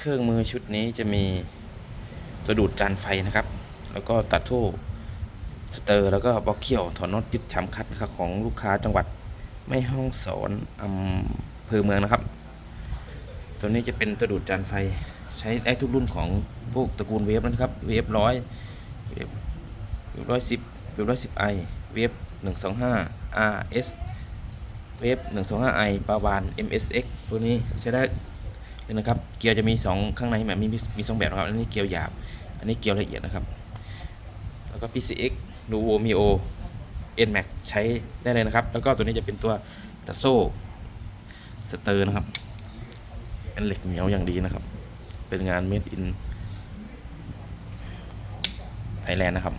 เครื่องมือชุดนี้จะมีตัวดูดจานไฟนะครับ แล้วก็ตัดโซ่สเตอร์ แล้วก็บล็อกเขี้ยวถอนน็อตยึดช้ำคัดนะครับของลูกค้าจังหวัดแม่ห้องสอนอำเภอเมืองนะครับ ตัวนี้จะเป็นตัวดูดจานไฟใช้ได้ทุกรุ่นของพวกตระกูลเวฟนะครับ เวฟร้อยเวฟร้อยสิบเวฟร้อยสิบไอเวฟหนึ่งสองห้า RS เวฟหนึ่งสองห้าไอปาวาน MSX ตัวนี้ใช้ได้ นะครับ เกียร์จะมีสองข้างในแบบมีมีสองแบบนะครับ อันนี้เกียร์หยาบ อันนี้เกียร์ละเอียดนะครับ แล้วก็ PCX Nuvo Mio NMAX ใช้ได้เลยนะครับ แล้วก็ตัวนี้จะเป็นตัวตัดโซ่สเตอร์นะครับเป็นเหล็กเหนียวอย่างดีนะครับ เป็นงาน made in Thailand นะครับ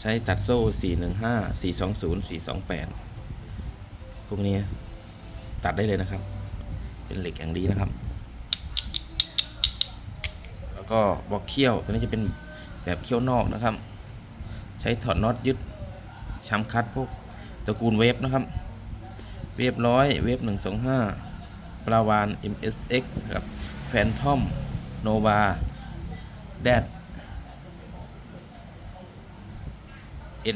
ใช้ตัดโซ่ 415 420 428 พวกนี้ตัดได้เลยนะครับ เป็นเหล็กอย่างดีนะครับ แล้วก็บล็อกเขี้ยวตัวนี้จะเป็นแบบเขี้ยวนอกนะครับ ใช้ถอดน็อตยึดช้ำคัดพวกตระกูลเวฟนะครับ เวฟร้อยเวฟหนึ่งสองห้าปลาวาน MSX ครับแฟนทอมโนวาแดด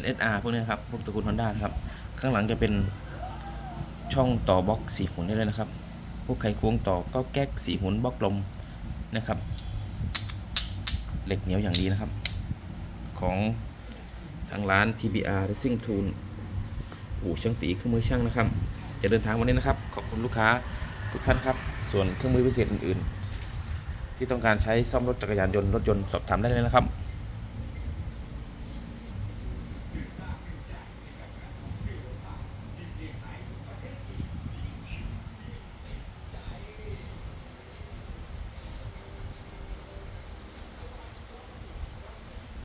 NSR พวกนี้นะครับ พวกตระกูล Honda นะครับ ข้างหลังจะเป็นช่องต่อบล็อกสีหุ่นได้เลยนะครับ พวกไขควงต่อก็แก๊กสีหุ่นบล็อกลมนะครับ เหล็กเหนียวอย่างดีนะครับ ของทางร้าน TBR Racing Tool อู่ช่างตีเครื่องมือช่างนะครับ จะเดินทางวันนี้นะครับ ขอบคุณลูกค้าทุกท่านครับ ส่วนเครื่องมือพิเศษอื่น ๆ ที่ต้องการใช้ซ่อมรถจักรยานยนต์รถยนต์สอบถามได้เลยนะครับ